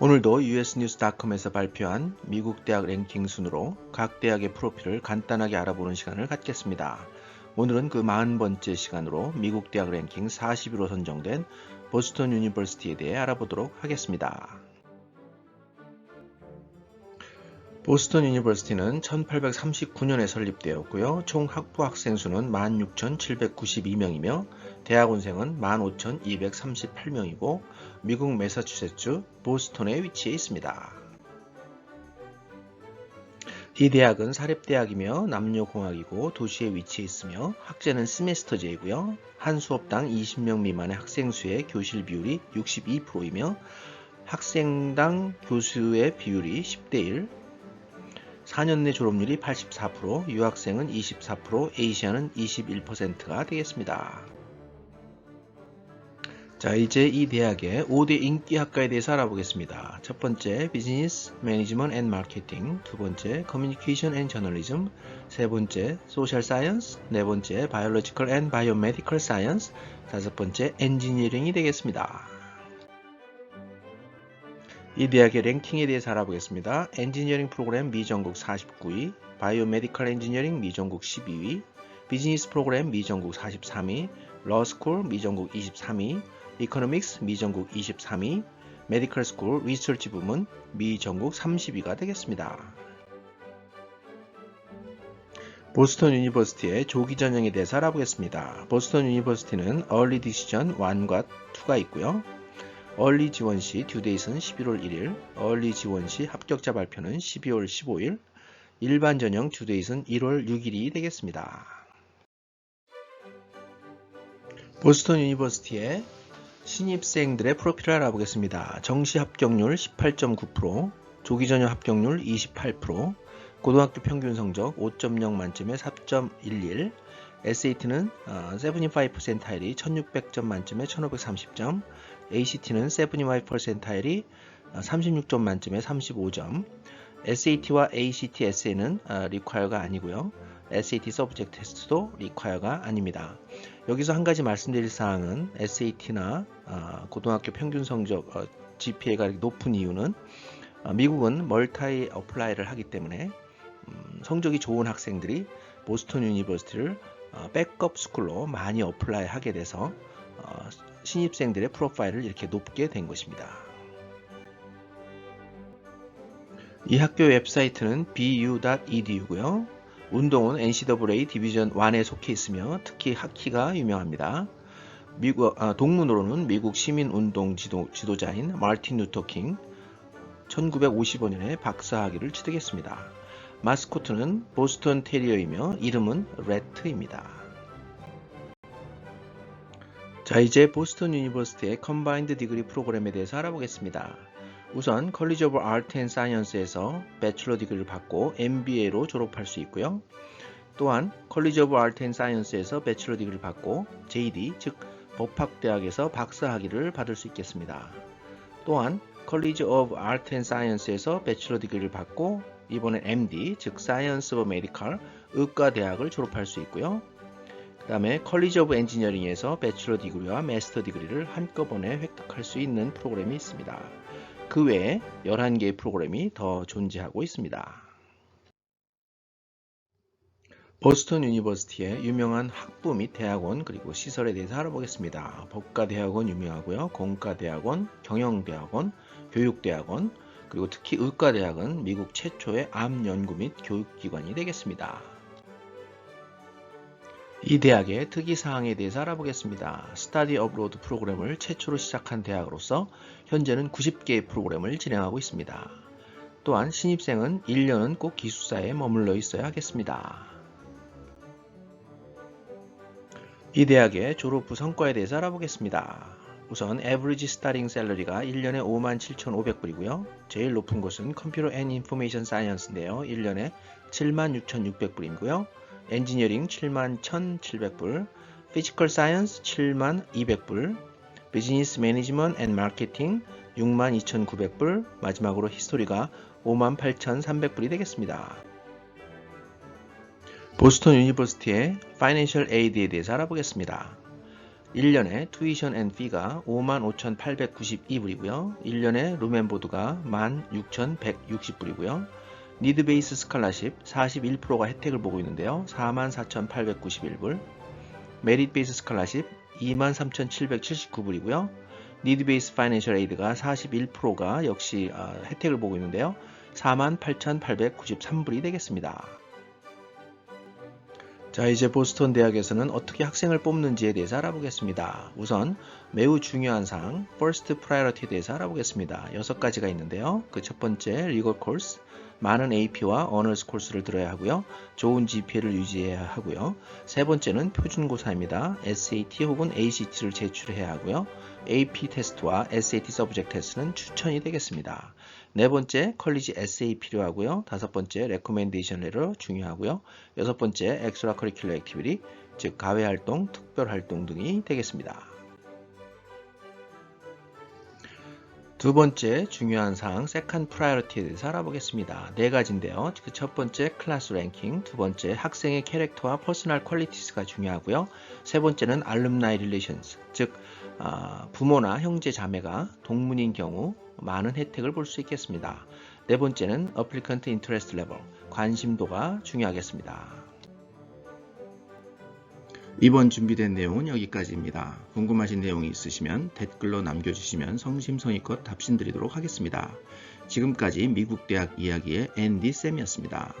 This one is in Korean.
오늘도 usnews.com에서 발표한 미국 대학 랭킹 순으로 각 대학의 프로필을 간단하게 알아보는 시간을 갖겠습니다. 오늘은 그 40번째 시간으로 미국 대학 랭킹 40위로 선정된 보스턴 유니버시티에 대해 알아보도록 하겠습니다. 보스턴 유니버시티는 1839년에 설립되었고요. 총 학부 학생 수는 16,792명이며 대학원생은 15,238명이고 미국 매사추세츠 보스턴에 위치해 있습니다. 이 대학은 사립대학이며 남녀공학이고 도시에 위치해 있으며 학제는 스메스터제이고요. 한 수업당 20명 미만의 학생 수의 교실 비율이 62%이며 학생당 교수의 비율이 10대 1, 4년 내 졸업률이 84%, 유학생은 24%, 에이시아는 21%가 되겠습니다. 자, 이제 이 대학의 5대 인기 학과에 대해서 알아보겠습니다. 첫 번째, 비즈니스 매니지먼트 앤 마케팅, 두 번째, 커뮤니케이션 앤 저널리즘, 세 번째, 소셜 사이언스, 네 번째, 바이올로지컬 앤 바이오메디컬 사이언스, 다섯 번째, 엔지니어링이 되겠습니다. 이 대학의 랭킹에 대해서 알아보겠습니다. 엔지니어링 프로그램 미 전국 49위, 바이오메디컬 엔지니어링 미 전국 12위, 비즈니스 프로그램 미 전국 43위, 러스쿨 미전국 23위, 이코노믹스 미전국 23위, 메디컬 스쿨 리서치 부문 미전국 30위가 되겠습니다. 보스턴 유니버시티의 조기 전형에 대해서 알아보겠습니다. 보스턴 유니버시티는 얼리 디시전 1과 2가 있고요. 얼리 지원 시 듀데이스는 11월 1일, 얼리 지원 시 합격자 발표는 12월 15일, 일반 전형 듀데이스는 1월 6일이 되겠습니다. 보스턴 유니버시티의 신입생들의 프로필을 알아보겠습니다. 정시 합격률 18.9%, 조기 전형 합격률 28%, 고등학교 평균 성적 5.0 만점에 4.11, SAT는 75%타일이 1600점 만점에 1530점, ACT는 75%타일이 36점 만점에 35점, SAT와 ACT, SA는 리콰어가 아니고요. SAT 서브젝트 테스트도 리콰어가 아닙니다. 여기서 한 가지 말씀드릴 사항은 SAT나 고등학교 평균 성적 GPA가 높은 이유는 미국은 멀타이 어플라이를 하기 때문에 음, 성적이 좋은 학생들이 보스턴 유니버시티를 백업 스쿨로 많이 어플라이 하게 돼서 신입생들의 프로파일을 이렇게 높게 된 것입니다. 이 학교 웹사이트는 bu.edu고요. 운동은 NCAA 디비전 1에 속해 있으며 특히 하키가 유명합니다. 미국, 아, 동문으로는 미국 시민운동 지도, 지도자인 마틴 루터 킹 1955년에 박사학위를 취득했습니다. 마스코트는 보스턴 테리어이며 이름은 레트입니다. 자 이제 보스턴 유니버시티의 컴바인드 디그리 프로그램에 대해서 알아보겠습니다. 우선 컬리지 오브 아트 앤 사이언스에서 배출러 디그리를 받고 MBA로 졸업할 수 있고요. 또한 컬리지 오브 아트 앤 사이언스에서 배출러 디그리를 받고 JD 즉 법학대학에서 박사학위를 받을 수 있겠습니다. 또한 컬리지 오브 아트 앤 사이언스에서 배출러 디그리를 받고 이번엔 MD 즉 사이언스 오브 메디컬 의과대학을 졸업할 수 있고요. 그 다음에 컬리지 오브 엔지니어링에서 배출러 디그리와 마스터 디그리를 한꺼번에 획득할 수 있는 프로그램이 있습니다. 그 외에 11개의 프로그램이 더 존재하고 있습니다. 보스턴 유니버시티의 유명한 학부 및 대학원 그리고 시설에 대해서 알아보겠습니다. 법과대학원 유명하고요. 공과대학원, 경영대학원, 교육대학원 그리고 특히 의과대학은 미국 최초의 암 연구 및 교육기관이 되겠습니다. 이 대학의 특이사항에 대해서 알아보겠습니다. 스타디 업로드 프로그램을 최초로 시작한 대학으로서 현재는 90개의 프로그램을 진행하고 있습니다. 또한 신입생은 1년은 꼭 기숙사에 머물러 있어야 하겠습니다. 이 대학의 졸업 후 성과에 대해서 알아보겠습니다. 우선 에브리지 스타링 셀러리가 1년에 57,500불이고요. 제일 높은 곳은 컴퓨터 앤 인포메이션 사이언스인데요. 1년에 76,600불이고요. 엔지니어링 7만 1,700불, 피지컬 사이언스 7만 200불, 비즈니스 매니지먼트 앤 마케팅 6만 2,900불, 마지막으로 히스토리가 5만 8,300불이 되겠습니다. 보스턴 유니버시티의 파이낸셜 에이드에 대해서 알아보겠습니다. 1년에 투이션 앤 피가 55,892불이고요. 1년에 룸앤보드가 16,160불이고요. 니드 베이스 스칼라십 41%가 혜택을 보고 있는데요. 44,891불. 메릿 베이스 스칼라십 23,779불이고요. 니드 베이스 파이낸셜 에이드가 41%가 역시 아, 혜택을 보고 있는데요. 48,893불이 되겠습니다. 자, 이제 보스턴 대학에서는 어떻게 학생을 뽑는지에 대해서 알아보겠습니다. 우선 매우 중요한 사항, First Priority에 대해서 알아보겠습니다. 여섯 가지가 있는데요. 그 첫 번째, Legal Course, 많은 AP와 Honors 코र्스를 들어야 하고요. 좋은 GPA를 유지해야 하고요. 세 번째는 표준고사입니다. SAT 혹은 ACT를 제출해야 하고요. AP 테스트와 SAT 서브젝트 테스트는 추천이 되겠습니다. 네 번째, 컬리지 에세이 필요하고요. 다섯 번째, 레코멘데이션 레터 중요하고요. 여섯 번째, 엑스트라 커리큘러 액티비티, 즉 가외 활동, 특별 활동 등이 되겠습니다. 두 번째 중요한 사항 세컨 프라이어티에 대해서 알아보겠습니다. 네 가지인데요. 그 첫 번째 클래스 랭킹, 두 번째 학생의 캐릭터와 퍼스널 퀄리티스가 중요하고요. 세 번째는 알룸나이 릴레이션스, 즉 아, 부모나 형제 자매가 동문인 경우 많은 혜택을 볼 수 있겠습니다. 네 번째는 applicant interest level, 관심도가 중요하겠습니다. 이번 준비된 내용은 여기까지입니다. 궁금하신 내용이 있으시면 댓글로 남겨주시면 성심성의껏 답신 드리도록 하겠습니다. 지금까지 미국 대학 이야기의 앤디 쌤이었습니다.